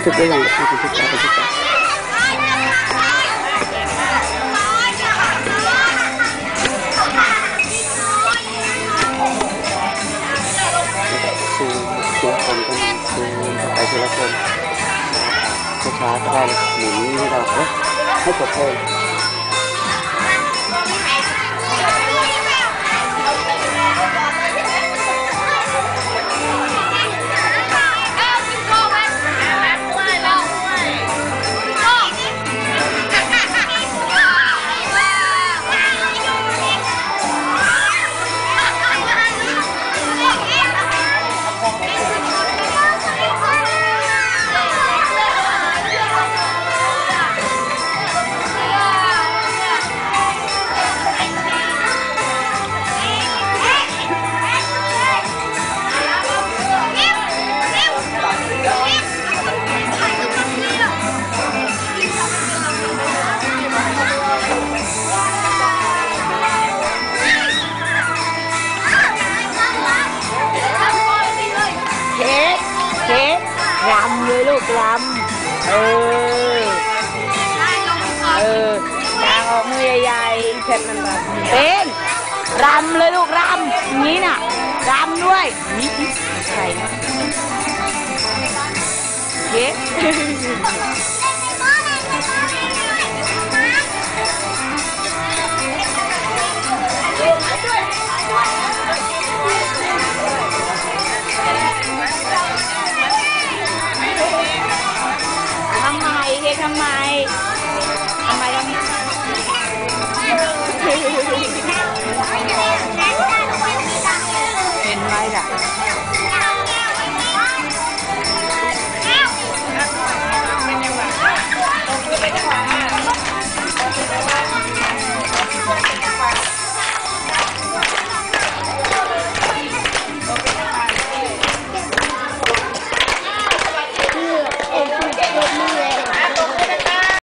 ันทึกได้ยังบันทึกได้บันทึกได้ซูมเสียงคนก็มีซูมไปทีละคนช้าๆก็ได้หมุนให้เราเอ๊ะให้กดเพล รำเลยลูกรำเออ เออกางออกมือใหญ่ๆเสร็จมันแบบเป็นรำเลยลูกรำอย่างนี้น่ะรำด้วยนี่ใครเค้ ทำไมทำไมทำไม